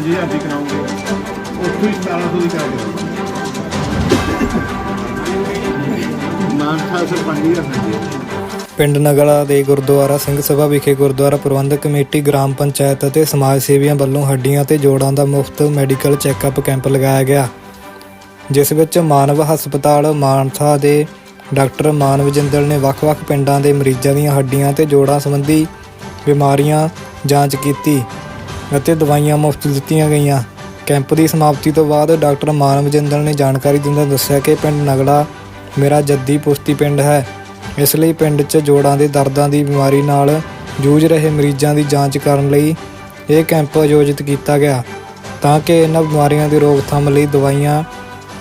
5000 ਦੀ ਕਰਾਉਂਗੇ। ਉੱਥੋਂ ਹੀ 1700 ਦੀ ਕਰਾ ਦਿਓ। ਮਾਨਸਾ ਸਰਪੰਚ ਹੀ ਰੱਖਣਗੇ ਪਿੰਡ ਨਗਲਾ ਦੇ ਗੁਰਦੁਆਰਾ ਸਿੰਘ ਸਭਾ ਵਿਖੇ ਗੁਰਦੁਆਰਾ ਪ੍ਰਬੰਧਕ ਕਮੇਟੀ, ਗ੍ਰਾਮ ਪੰਚਾਇਤ ਅਤੇ ਸਮਾਜ ਸੇਵੀਆਂ ਵੱਲੋਂ ਹੱਡੀਆਂ ਤੇ ਜੋੜਾਂ ਦਾ ਮੁਫਤ ਮੈਡੀਕਲ ਚੈੱਕਅਪ ਕੈਂਪ ਲਗਾਇਆ ਗਿਆ। ਜਿਸ ਵਿੱਚ ਮਾਨਵ ਹਸਪਤਾਲ ਮਾਨਸਾ ਦੇ ਡਾਕਟਰ ਮਾਨਵ ਜਿੰਦਲ ਨੇ ਵੱਖ-ਵੱਖ ਪਿੰਡਾਂ ਦੇ ਮਰੀਜ਼ਾਂ ਦੀਆਂ ਹੱਡੀਆਂ ਤੇ ਜੋੜਾਂ ਸੰਬੰਧੀ ਬਿਮਾਰੀਆਂ ਜਾਂਚ ਕੀਤੀ। ਅਤੇ ਦਵਾਈਆਂ ਮੁਫਤ ਦਿੱਤੀਆਂ ਗਈਆਂ। ਕੈਂਪ ਦੀ ਸਮਾਪਤੀ ਤੋਂ ਬਾਅਦ ਡਾਕਟਰ ਮਾਨਵ ਨੇ ਜਾਣਕਾਰੀ ਦਿੰਦਿਆਂ ਦੱਸਿਆ ਕਿ ਪਿੰਡ ਨਗੜਾ ਮੇਰਾ ਜੱਦੀ ਪੁਸ਼ਤੀ ਪਿੰਡ ਹੈ। ਇਸ ਲਈ ਪਿੰਡ 'ਚ ਜੋੜਾਂ ਦੇ ਦਰਦਾਂ ਦੀ ਬਿਮਾਰੀ ਨਾਲ ਜੂਝ ਰਹੇ ਮਰੀਜ਼ਾਂ ਦੀ ਜਾਂਚ ਕਰਨ ਲਈ ਇਹ ਕੈਂਪ ਆਯੋਜਿਤ ਕੀਤਾ ਗਿਆ। ਤਾਂ ਕਿ ਇਹਨਾਂ ਬਿਮਾਰੀਆਂ ਦੀ ਰੋਕਥਾਮ ਲਈ ਦਵਾਈਆਂ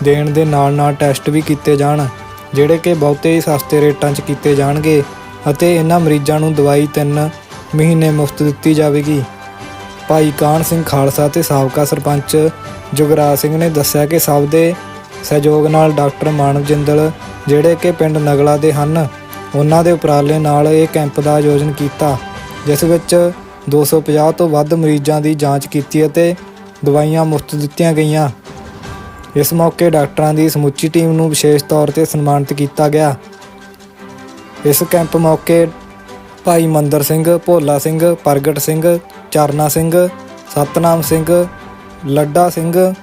ਦੇਣ ਦੇ ਨਾਲ-ਨਾਲ ਟੈਸਟ ਵੀ ਕੀਤੇ ਜਾਣ, ਜਿਹੜੇ ਕਿ ਬਹੁਤੇ ਹੀ ਸਸਤੇ ਰੇਟਾਂ 'ਚ ਕੀਤੇ ਜਾਣਗੇ ਅਤੇ ਇਹਨਾਂ ਮਰੀਜ਼ਾਂ ਨੂੰ ਦਵਾਈ 3 ਮਹੀਨੇ ਮੁਫਤ ਦਿੱਤੀ ਜਾਵੇਗੀ। ਭਾਈ ਕਾਹਨ ਸਿੰਘ ਖਾਲਸਾ ਤੇ ਸਾਬਕਾ ਸਰਪੰਚ ਜੁਗਰਾਜ ਸਿੰਘ ਨੇ ਦੱਸਿਆ ਕਿ ਸਭ ਦੇ ਸਹਿਯੋਗ ਨਾਲ ਡਾਕਟਰ ਮਾਨਵ ਜਿੰਦਲ ਜਿਹੜੇ ਕਿ ਪਿੰਡ ਨਗਲਾ ਦੇ ਹਨ, ਉਹਨਾਂ ਦੇ ਉਪਰਾਲੇ ਨਾਲ ਇਹ ਕੈਂਪ ਦਾ ਆਯੋਜਨ ਕੀਤਾ, ਜਿਸ ਵਿੱਚ 250 ਤੋਂ ਵੱਧ ਮਰੀਜ਼ਾਂ ਦੀ ਜਾਂਚ ਕੀਤੀ ਅਤੇ ਦਵਾਈਆਂ ਮੁਫਤ ਦਿੱਤੀਆਂ ਗਈਆਂ। ਇਸ ਮੌਕੇ ਡਾਕਟਰਾਂ ਦੀ ਸਮੁੱਚੀ ਟੀਮ ਨੂੰ ਵਿਸ਼ੇਸ਼ ਤੌਰ ਤੇ ਸਨਮਾਨਿਤ ਕੀਤਾ ਗਿਆ। ਇਸ ਕੈਂਪ ਮੌਕੇ ਭਾਈ ਮੰਦਰ ਸਿੰਘ, ਭੋਲਾ ਸਿੰਘ, ਪ੍ਰਗਟ ਸਿੰਘ ਚਰਨਾ ਸਿੰਘ ਸਤਨਾਮ ਸਿੰਘ ਲੱਡਾ ਸਿੰਘ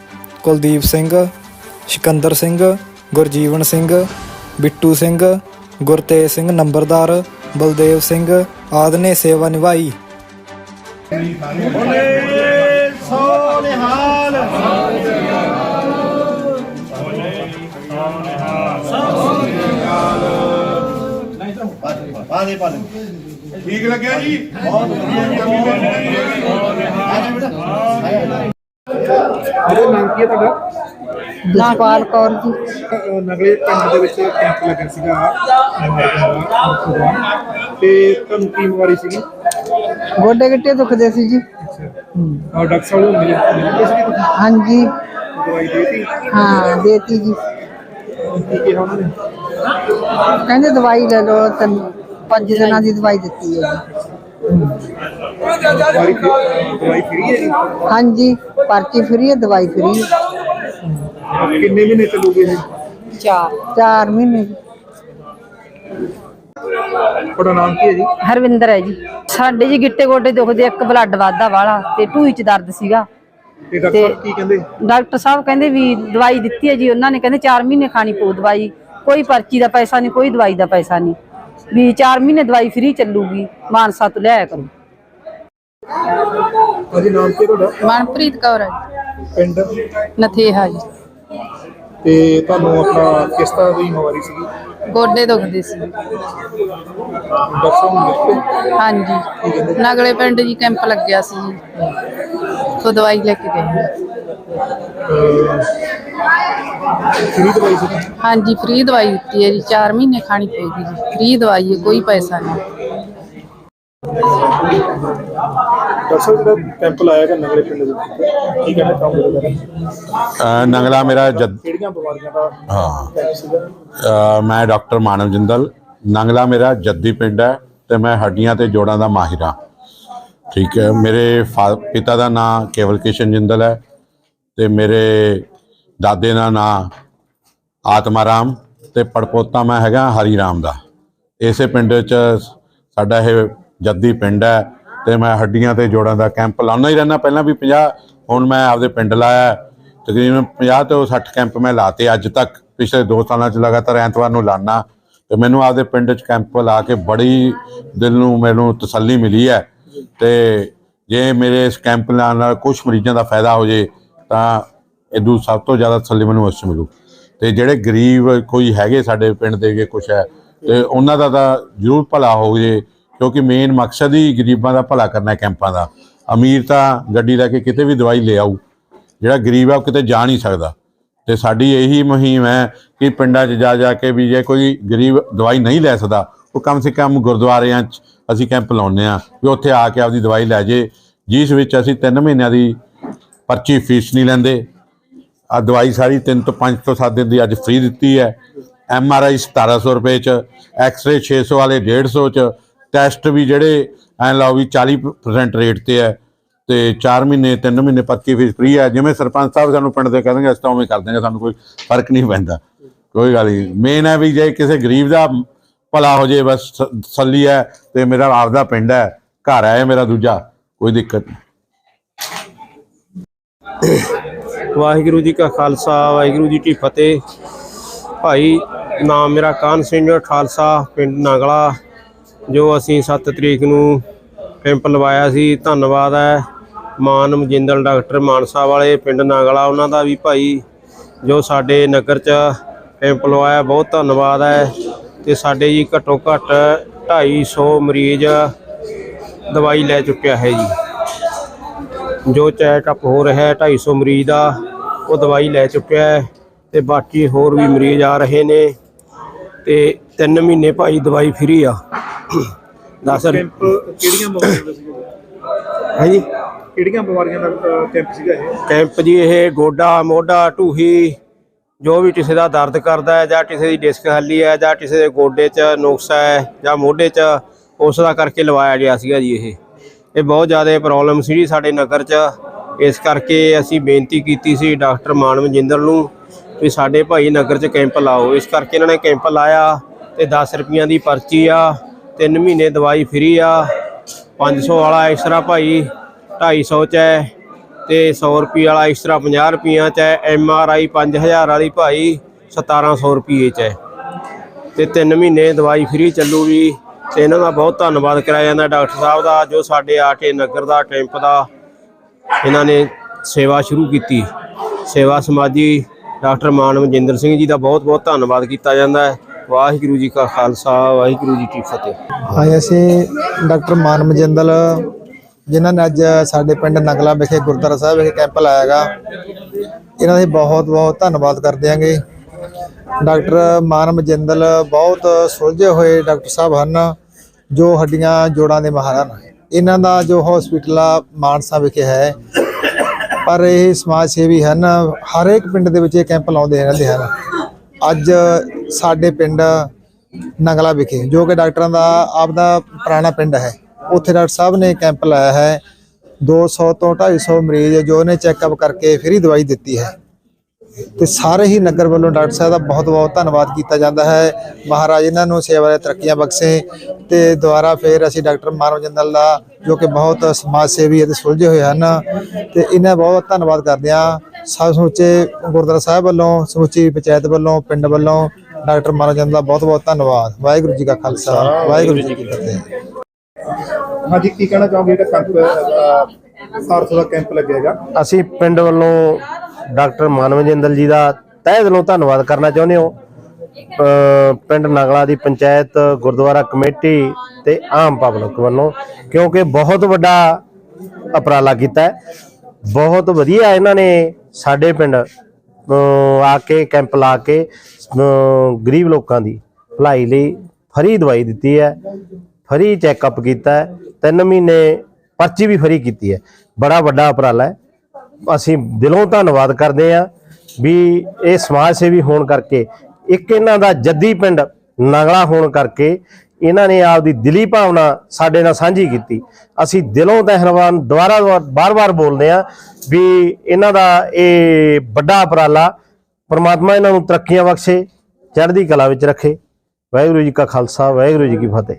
ਕੁਲਦੀਪ ਸਿੰਘ ਸਿਕੰਦਰ ਸਿੰਘ ਗੁਰਜੀਵਨ ਸਿੰਘ ਬਿੱਟੂ ਸਿੰਘ ਗੁਰਤੇਜ ਸਿੰਘ ਨੰਬਰਦਾਰ ਬਲਦੇਵ ਸਿੰਘ ਆਦਿ ਨੇ ਸੇਵਾ ਨਿਭਾਈ। ਆਦੇ ਪਾ ਦੇ। ਠੀਕ ਲੱਗਿਆ ਜੀ? ਬਹੁਤ ਵਧੀਆ ਕਮੀ ਅਰੇ ਨਾਮ ਕੀ ਹੈ ਤੁਹਾਡਾ? ਜਸਪਾਲ ਕੌਰ ਜੀ। ਨਗਲੇ ਪਿੰਡ ਦੇ ਵਿੱਚ ਕੈਂਪ ਲੱਗਿਆ ਸੀਗਾ। ਤੇ ਤੁਹਾਨੂੰ ਕੀ ਬਿਮਾਰੀ ਸੀਗੀ? ਗੋਡੇ ਗਿੱਟੇ ਦੁਖਦੇ ਸੀ ਜੀ। ਔਰ ਡਾਕਟਰ ਸਾਹਿਬ ਨੂੰ ਮਿਲੇ ਹਾਂਜੀ। ਦਵਾਈ ਦੇਤੀ? ਹਾਂ ਦੇਤੀ ਜੀ। ਕੀ ਕਿਹਾ ਉਹਨਾਂ ਨੇ? ਕਹਿੰਦੇ ਦਵਾਈ ਲੈ ਲਓ ਤਿੰਨ ਪੰਜ ਦਿਨਾਂ ਦੀ ਦਵਾਈ ਦਿੱਤੀ ਹੈ ਜੀ। ਦਵਾਈ ਫਰੀ- ਦਵਾਈ ਫਰੀ ਹੈ ਜੀ? ਹਾਂਜੀ ਪਰਚੀ ਫਰੀ ਹੈ ਦਵਾਈ ਫਰੀ ਹੈ। ਕਿੰਨੇ ਮਹੀਨੇ ਚੱਲੂਗੇ ਇਹ? ਚਾਰ। ਮਹੀਨੇ। ਤੁਹਾਡਾ ਨਾਮ ਕੀ ਹੈ ਜੀ? ਹਰਵਿੰਦਰ ਹੈ ਜੀ। ਸਾਡੇ ਜੀ ਗਿੱਟੇ ਗੋਡੇ ਦੁਖਦੇ ਇੱਕ ਬਲੱਡ ਵਾਧਾ ਵਾਲਾ ਤੇ ਢੂਈ ਚ ਦਰਦ ਸੀਗਾ। ਤੇ ਡਾਕਟਰ ਸਾਹਿਬ ਕੀ ਕਹਿੰਦੇ? ਡਾਕਟਰ ਸਾਹਿਬ ਕਹਿੰਦੇ ਵੀ ਦਵਾਈ ਦਿੱਤੀ ਹੈ ਜੀ ਉਹਨਾਂ ਨੇ ਕਹਿੰਦੇ 4 ਮਹੀਨੇ ਖਾਣੀ ਪਊ ਦਵਾਈ। ਕੋਈ ਪਰਚੀ ਦਾ ਪੈਸਾ ਨਹੀਂ ਕੋਈ ਦਵਾਈ ਦਾ ਪੈਸਾ ਨਹੀਂ। ਵੀ 4 ਮਹੀਨੇ ਦਵਾਈ ਫ੍ਰੀ ਚੱਲੂਗੀ ਮਾਨਸਾ ਤੋਂ ਲਿਆਇਆ ਕਰੋ। ਹਾਂਜੀ ਨਾਮ ਕੀ ਤੁਹਾਡਾ? ਮਨਪ੍ਰੀਤ ਕੌਰ ਹੈ। ਪਿੰਡ? ਨਥੇਹਾ ਜੀ। ਤੇ ਤੁਹਾਨੂੰ ਆਪਣਾ ਕਿਸ ਤਰ੍ਹਾਂ ਦੀ ਬਿਮਾਰੀ ਸੀਗੀ? ਗੋਡੇ ਦੁਖਦੇ ਸੀ। ਡਾਕਟਰ ਸਾਹਿਬ ਨੂੰ ਮਿਲੇ? ਹਾਂਜੀ। ਨਗਲੇ ਪਿੰਡ ਜੀ ਕੈਂਪ ਲੱਗਿਆ ਸੀ ਜੀ। ਤੋਂ ਦਵਾਈ ਲੈ ਕੇ ਗਏ। ਫਰੀ ਦਵਾਈ ਸੀ ਹਾਂਜੀ ਫ੍ਰੀ ਦਵਾਈ ਦਿੱਤੀ ਹੈ ਜੀ 4 ਮਹੀਨੇ ਖਾਣੀ ਪਊਗੀ ਜੀ। ਫ੍ਰੀ ਦਵਾਈ ਹੈ ਕੋਈ ਪੈਸਾ ਨਹੀਂ। ਡਾਕਟਰ ਸਾਹਿਬ ਜਿਹੜਾ ਕੈਂਪ ਲਾਇਆ ਗਿਆ ਨਗਲੇ ਪਿੰਡ ਦੇ ਵਿੱਚ ਕੀ ਨੰਗਲਾ ਮੇਰਾ ਜਦ ਕਿਹੜੀਆਂ ਬਿਮਾਰੀਆਂ ਦਾ ਹਾਂ। ਕੈਂਪ ਸੀਗਾ? ਅ, ਮੈਂ ਡਾਕਟਰ ਮਾਨਵ ਜਿੰਦਲ ਨੰਗਲਾ ਮੇਰਾ ਜੱਦੀ ਪਿੰਡ ਹੈ ਤੇ ਮੈਂ ਹੱਡੀਆਂ ਤੇ ਜੋੜਾਂ ਦਾ ਮਾਹਿਰ। ਹਾਂ ਠੀਕ ਹੈ ਮੇਰੇ ਫਾ- ਪਿਤਾ ਦਾ ਨਾਮ ਕੇਵਲ ਕਿਸ਼ਨ ਜਿੰਦਲ ਹੈ ਤੇ ਮੇਰੇ ਦਾਦੇ ਦਾ ਨਾਂ ਆਤਮਾ ਰਾਮ ਤੇ ਪੜਪੋਤਾ ਮੈਂ ਹੈਗਾ ਹਰੀ ਰਾਮ ਦਾ। ਇਸੇ ਪਿੰਡ 'ਚ ਸਾਡਾ ਇਹ ਜੱਦੀ ਪਿੰਡ ਹੈ ਤੇ ਮੈਂ ਹੱਡੀਆਂ ਤੇ ਜੋੜਾਂ ਦਾ ਕੈਂਪ ਲਾਉਣਾ ਹੀ ਰਹਿਣਾ ਪਹਿਲਾਂ ਵੀ 50 ਹੁਣ ਮੈਂ ਆਪਦੇ ਪਿੰਡ ਲਾਇਆ ਤਕਰੀਬਨ 50 ਤੋਂ 60 ਕੈਂਪ ਮੈਂ ਲਾਤੇ ਅੱਜ ਤੱਕ। ਪਿਛਲੇ 2 ਸਾਲਾਂ ਚ ਲਗਾਤਾਰ ਐਤਵਾਰ ਨੂੰ ਲਾਣਾ ਤੇ ਮੈਨੂੰ ਆਪਦੇ ਪਿੰਡ ਚ ਕੈਂਪ ਲਾ ਕੇ ਬੜੀ ਦਿਲ ਨੂੰ ਮੈਨੂੰ ਤਸੱਲੀ ਮਿਲੀ ਹੈ। ਤੇ ਜੇ ਮੇਰੇ ਇਸ ਕੈਂਪ ਲਾਉਣ ਨਾਲ ਕੁਝ ਮਰੀਜ਼ਾਂ ਦਾ ਫਾਇਦਾ ਹੋ ਜੇ ਤਾਂ ਇਦੋਂ ਸਭ ਤੋਂ ਜ਼ਿਆਦਾ ਤਸੱਲੀ ਮੈਨੂੰ ਉਸ 'ਚ ਮਿਲੂ। ਤੇ ਜਿਹੜੇ ਗਰੀਬ ਕੋਈ ਹੈਗੇ ਸਾਡੇ ਪਿੰਡ ਦੇ ਕੇ ਕੁਛ ਹੈ, ਤੇ ਉਹਨਾਂ ਦਾ ਤਾਂ ਜ਼ਰੂਰ ਭਲਾ ਹੋ ਜੇ, ਕਿਉਂਕਿ ਮੇਨ ਮਕਸਦ ਹੀ ਗਰੀਬਾਂ ਦਾ ਭਲਾ ਕਰਨਾ ਕੈਂਪਾਂ ਦਾ। ਅਮੀਰ ਤਾਂ ਗੱਡੀ ਲੈ ਕੇ ਕਿਤੇ ਵੀ ਦਵਾਈ ਲੈ ਆਊ, ਜਿਹੜਾ ਗਰੀਬ ਆ ਉਹ ਕਿਤੇ ਜਾ ਨਹੀਂ ਸਕਦਾ। ਤੇ ਸਾਡੀ ਇਹੀ ਮੁਹਿੰਮ ਹੈ ਕਿ ਪਿੰਡਾਂ 'ਚ ਜਾ ਜਾ ਕੇ ਵੀ ਜੇ ਕੋਈ ਗਰੀਬ ਦਵਾਈ ਨਹੀਂ ਲੈ ਸਕਦਾ, ਉਹ ਕਮ ਸੇ ਕਮ ਗੁਰਦੁਆਰਿਆਂ 'ਚ ਅਸੀਂ ਕੈਂਪ ਲਾਉਂਦੇ ਆ ਵੀ ਉੱਥੇ ਆ ਕੇ ਆਪਦੀ ਦਵਾਈ ਲੈ ਜੇ, ਜਿਸ ਵਿੱਚ ਅਸੀਂ 3 ਮਹੀਨਿਆਂ ਦੀ ਪਰਚੀ ਫੀਸ ਨਹੀਂ ਲੈਂਦੇ। ਆ ਦਵਾਈ ਸਾਰੀ 3 ਤੋਂ 5 ਤੋਂ 7 ਦਿਨ ਦੀ ਅੱਜ ਫ੍ਰੀ ਦਿੱਤੀ ਹੈ। ਐਮ ਆਰ ਆਈ 1700 ਰੁਪਏ ਚ ਐਕਸ-ਰੇ 600 ਵਾਲੇ 150 ਚ ਟੈਸਟ ਵੀ ਜਿਹੜੇ ਐ ਲਾਓ ਵੀ 40% ਰੇਟ ਤੇ ਹੈ। ਤੇ 4 ਮਹੀਨੇ 3 ਮਹੀਨੇ ਪੱਕੀ ਫੀਸ ਫ੍ਰੀ ਹੈ। ਜਿਵੇਂ ਸਰਪੰਚ ਸਾਹਿਬ ਸਾਨੂੰ ਪਿੰਡ ਦੇ ਕਹਿੰਦੇ ਅਸੀਂ ਤਾਂ ਉਵੇਂ ਕਰ ਦਿਆਂਗੇ, ਸਾਨੂੰ ਕੋਈ ਫ਼ਰਕ ਨਹੀਂ ਪੈਂਦਾ। ਕੋਈ ਗੱਲ ਨਹੀਂ। ਮੇਨ ਹੈ ਵੀ ਜੇ ਕਿਸੇ ਗਰੀਬ ਦਾ ਭਲਾ ਹੋ ਜੇ, ਬਸ ਸ- ਤਸੱਲੀ ਹੈ ਤੇ ਮੇਰਾ ਆਪਦਾ ਪਿੰਡ ਹੈ, ਘਰ ਹੈ ਇਹ ਮੇਰਾ ਦੂਜਾ, ਕੋਈ ਦਿੱਕਤ ਨਹੀਂ। ਵਾਹਿਗੁਰੂ ਜੀ ਕਾ ਖਾਲਸਾ, ਵਾਹਿਗੁਰੂ ਜੀ ਕੀ ਫਤਿਹ। ਭਾਈ ਨਾਮ ਮੇਰਾ ਕਾਨ ਸਿੰਘ ਖਾਲਸਾ ਪਿੰਡ ਨਾਗਲਾ, ਜੋ ਅਸੀਂ 7 ਤਰੀਕ ਨੂੰ ਕੈਂਪ ਲਵਾਇਆ ਸੀ। ਧੰਨਵਾਦ ਹੈ ਮਾਨ ਮਜਿੰਦਲ, ਡਾਕਟਰ ਮਾਨਸਾ ਵਾਲੇ ਪਿੰਡ ਨਾਗਲਾ, ਉਹਨਾਂ ਦਾ ਵੀ ਭਾਈ, ਜੋ ਸਾਡੇ ਨਗਰ 'ਚ ਕੈਂਪ ਲਵਾਇਆ। ਬਹੁਤ ਧੰਨਵਾਦ ਹੈ ਤੇ ਸਾਡੇ ਜੀ ਘੱਟੋ ਘੱਟ 250 ਮਰੀਜ਼ ਦਵਾਈ ਲੈ ਚੁੱਕਿਆ ਹੈ ਜੀ। ਜੋ ਚੈੱਕਅਪ ਹੋ ਰਿਹਾ ਹੈ 250 ਮਰੀਜ਼ ਦਾ ਉਹ ਦਵਾਈ ਲੈ ਚੁੱਕਿਆ ਹੈ ਤੇ ਬਾਕੀ ਹੋਰ ਵੀ ਮਰੀਜ਼ ਆ ਰਹੇ ਨੇ ਤੇ 3 ਮਹੀਨੇ ਭਾਈ ਦਵਾਈ ਫ੍ਰੀ ਆ। 10 ਕੈਂਪ ਕਿਹੜੀਆਂ ਬਿਮਾਰੀਆਂ ਦਾ ਸੀਗਾ? ਹੈ ਜੀ ਕਿਹੜੀਆਂ ਬਿਮਾਰੀਆਂ ਦਾ ਕੈਂਪ ਸੀਗਾ ਇਹ? ਕੈਂਪ ਜੀ ਇਹ ਗੋਡਾ ਮੋਢਾ ਢੂਹੀ ਜੋ ਵੀ ਕਿਸੇ ਦਾ ਦਰਦ ਕਰਦਾ ਹੈ ਜਾਂ ਕਿਸੇ ਦੀ ਡਿਸਕ ਹੱਲੀ ਹੈ ਜਾਂ ਕਿਸੇ ਦੇ ਗੋਡੇ 'ਚ ਨੁਕਸ ਹੈ ਜਾਂ ਮੋਢੇ 'ਚ ਉਸ ਦਾ ਕਰਕੇ ਲਵਾਇਆ ਗਿਆ ਸੀਗਾ ਜੀ ਇਹ। ਇਹ ਬਹੁਤ ਜ਼ਿਆਦਾ ਪ੍ਰੋਬਲਮ ਸੀ ਸਾਡੇ ਨਗਰ 'ਚ। ਇਸ ਕਰਕੇ ਅਸੀਂ ਬੇਨਤੀ ਕੀਤੀ ਸੀ ਡਾਕਟਰ ਮਾਨ ਮਜਿੰਦਰ ਨੂੰ ਵੀ ਸਾਡੇ ਭਾਈ ਨਗਰ 'ਚ ਕੈਂਪ ਲਾਓ। ਇਸ ਕਰਕੇ ਇਹਨਾਂ ਨੇ ਕੈਂਪ ਲਾਇਆ ਤੇ 10 ਰੁਪਈਆਂ ਦੀ ਪਰਚੀ ਆ 3 ਮਹੀਨੇ ਦਵਾਈ ਫ੍ਰੀ ਆ। 500 ਵਾਲਾ ਐਕਸਟਰਾ ਭਾਈ 250 ਚ ਹੈ ਤੇ 100 ਰੁਪਏ ਵਾਲਾ ਐਕਸਟਰਾ 50 ਰੁਪਈਆਂ ਚ ਹੈ। ਐਮ ਆਰ ਆਈ 5000 ਵਾਲੀ ਭਾਈ 1700 ਰੁਪਏ ਚ ਹੈ। ਤੇ 3 ਮਹੀਨੇ ਦਵਾਈ ਫ੍ਰੀ ਚੱਲੂਗੀ। ਤੇ ਇਹਨਾਂ ਦਾ ਬਹੁਤ ਧੰਨਵਾਦ ਕਰਾਇਆ ਜਾਂਦਾ ਡਾਕਟਰ ਸਾਹਿਬ ਦਾ, ਜੋ ਸਾਡੇ ਆ ਕੇ ਨਗਰ ਦਾ, ਕੈਂਪ ਦਾ ਇਹਨਾਂ ਨੇ ਸੇਵਾ ਸ਼ੁਰੂ ਕੀਤੀ। ਸੇਵਾ ਸਮਾਜੀ ਡਾਕਟਰ ਮਾਨਵ ਜਿੰਦਰ ਸਿੰਘ ਜੀ ਦਾ ਬਹੁਤ ਬਹੁਤ ਧੰਨਵਾਦ ਕੀਤਾ ਜਾਂਦਾ ਹੈ। ਵਾਹਿਗੁਰੂ ਜੀ ਕਾ ਖਾਲਸਾ, ਵਾਹਿਗੁਰੂ ਜੀ ਕੀ ਫਤਿਹ। ਹਾਂ ਅਸੀਂ ਡਾਕਟਰ ਮਾਨ ਮਜਿੰਦਲ ਜਿਨ੍ਹਾਂ ਨੇ ਅੱਜ ਸਾਡੇ ਪਿੰਡ ਨਗਲਾ ਵਿਖੇ ਗੁਰਦੁਆਰਾ ਸਾਹਿਬ ਵਿਖੇ ਕੈਂਪ ਲਾਇਆਗਾ ਇਹਨਾਂ ਦੇ ਬਹੁਤ ਬਹੁਤ ਧੰਨਵਾਦ ਕਰਦੇ ਆਂਗੇ। ਡਾਕਟਰ ਮਾਨ ਮਜਿੰਦਲ ਬਹੁਤ ਸੁਲਝੇ ਹੋਏ ਡਾਕਟਰ ਸਾਹਿਬ ਹਨ, ਜੋ ਹੱਡੀਆਂ ਜੋੜਾਂ ਦੇ ਮਾਹਰ ਹਨ। ਇਹਨਾਂ ਦਾ ਜੋ ਹਸਪੀਟਲ ਆ, ਮਾਨਸਾ ਵਿਖੇ ਹੈ। ਪਰ ਇਹ ਸਮਾਜ ਸੇਵੀ ਹਨ, ਹਰ ਇੱਕ ਪਿੰਡ ਦੇ ਵਿੱਚ ਇਹ ਕੈਂਪ ਲਾਉਂਦੇ ਰਹਿੰਦੇ ਹਨ। ਅੱਜ ਸਾਡੇ ਪਿੰਡ ਨਗਲਾ ਵਿਖੇ, ਜੋ ਕਿ ਡਾਕਟਰਾਂ ਦਾ ਆਪਦਾ ਪੁਰਾਣਾ ਪਿੰਡ ਹੈ। ਉੱਥੇ ਡਾਕਟਰ ਸਾਹਿਬ ਨੇ ਕੈਂਪ ਲਾਇਆ ਹੈ। 200 ਤੋਂ 250 ਮਰੀਜ਼ ਜੋ ਨੇ ਚੈੱਕਅਪ ਕਰਕੇ ਫ੍ਰੀ ਦਵਾਈ ਦਿੱਤੀ ਹੈ। ਤੇ ਸਾਰੇ ਹੀ ਨਗਰ ਵੱਲੋਂ ਡਾਕਟਰ ਸਾਹਿਬ ਦਾ ਬਹੁਤ ਬਹੁਤ ਧੰਨਵਾਦ ਕੀਤਾ ਜਾਂਦਾ ਹੈ। ਮਹਾਰਾਜ ਇਹਨਾਂ ਨੂੰ ਸੇਵਾ ਦੇ ਤਰੱਕੀਆਂ ਬਖਸ਼ੇ ਤੇ ਦੁਬਾਰਾ ਫੇਰ ਅਸੀਂ ਡਾਕਟਰ ਮਾਨਵ ਜੰਦਲ ਦਾ ਜੋ ਕਿ ਬਹੁਤ ਸਮਾਜ ਸੇਵੀ ਅਤੇ ਸੁਲਝੇ ਹੋਏ ਹਨ ਤੇ ਇਹਨਾਂ ਦਾ ਬਹੁਤ ਧੰਨਵਾਦ ਕਰਦੇ ਹਾਂ। ਸਭ ਸਮੁੱਚੇ ਗੁਰਦੁਆਰਾ ਸਾਹਿਬ ਵੱਲੋਂ ਸਮੁੱਚੀ ਪੰਚਾਇਤ ਵੱਲੋਂ ਪਿੰਡ ਵੱਲੋਂ ਡਾਕਟਰ ਮਾਨਵ ਜੰਦਲ ਦਾ ਬਹੁਤ ਬਹੁਤ ਧੰਨਵਾਦ। ਵਾਹਿਗੁਰੂ ਜੀ ਕਾ ਖਾਲਸਾ ਵਾਹਿਗੁਰੂ ਜੀ ਕੀ ਫਤਿਹ। ਹਾਂਜੀ ਕੀ ਕਹਿਣਾ ਚਾਹੋਗੇ ਜਿਹੜਾ ਕੈਂਪ ਸਾਰਥ ਦਾ ਕੈਂਪ ਲੱਗੇਗਾ ਅਸੀਂ ਪਿੰਡ ਵੱਲੋਂ ਡਾਕਟਰ ਮਾਨਵ ਜਿੰਦਲ ਜੀ ਦਾ ਤਹਿ ਦਿਲੋਂ ਧੰਨਵਾਦ ਕਰਨਾ ਚਾਹੁੰਦੇ ਹਾਂ। ਪਿੰਡ ਨਗਲਾ ਦੀ ਪੰਚਾਇਤ, ਗੁਰਦੁਆਰਾ ਕਮੇਟੀ ਤੇ ਆਮ ਪਬਲਿਕ ਵੱਲੋਂ, ਕਿਉਂਕਿ ਬਹੁਤ ਵੱਡਾ ਉਪਰਾਲਾ ਕੀਤਾ ਬਹੁਤ ਵਧੀਆ ਇਹਨਾਂ ਨੇ ਸਾਡੇ ਪਿੰਡ ਆ ਕੇ ਕੈਂਪ ਲਾ ਕੇ ਗਰੀਬ ਲੋਕਾਂ ਦੀ ਭਲਾਈ ਲਈ ਫਰੀ ਦਵਾਈ ਦਿੱਤੀ ਹੈ, ਫਰੀ ਚੈੱਕਅਪ ਕੀਤਾ ਹੈ, ਤਿੰਨ ਮਹੀਨੇ ਪਰਚੀ ਵੀ ਫਰੀ ਕੀਤੀ ਹੈ। ਬੜਾ ਵੱਡਾ ਉਪਰਾਲਾ ਹੈ। ਅਸੀਂ ਦਿਲੋਂ ਧੰਨਵਾਦ ਕਰਦੇ ਹਾਂ ਵੀ ਇਹ ਸਮਾਜ ਸੇਵੀ ਹੋਣ ਕਰਕੇ, ਇੱਕ ਇਹਨਾਂ ਦਾ ਜੱਦੀ ਪਿੰਡ ਨਗਲਾ ਹੋਣ ਕਰਕੇ ਇਹਨਾਂ ਨੇ ਆਪਦੀ ਦਿਲੀ ਭਾਵਨਾ ਸਾਡੇ ਨਾਲ ਸਾਂਝੀ ਕੀਤੀ। ਅਸੀਂ ਦਿਲੋਂ ਧੰਨਵਾਦ ਦੁਬਾਰਾ ਬਾਰ-ਬਾਰ ਬੋਲਦੇ ਹਾਂ ਵੀ ਇਹਨਾਂ ਦਾ ਇਹ ਵੱਡਾ ਉਪਰਾਲਾ ਪਰਮਾਤਮਾ ਇਹਨਾਂ ਨੂੰ ਤਰੱਕੀਆਂ ਬਖਸ਼ੇ, ਚੜ੍ਹਦੀ ਕਲਾ ਵਿੱਚ ਰੱਖੇ। ਵਾਹਿਗੁਰੂ ਜੀ ਕਾ ਖਾਲਸਾ, ਵਾਹਿਗੁਰੂ ਜੀ ਕੀ ਫਤਿਹ।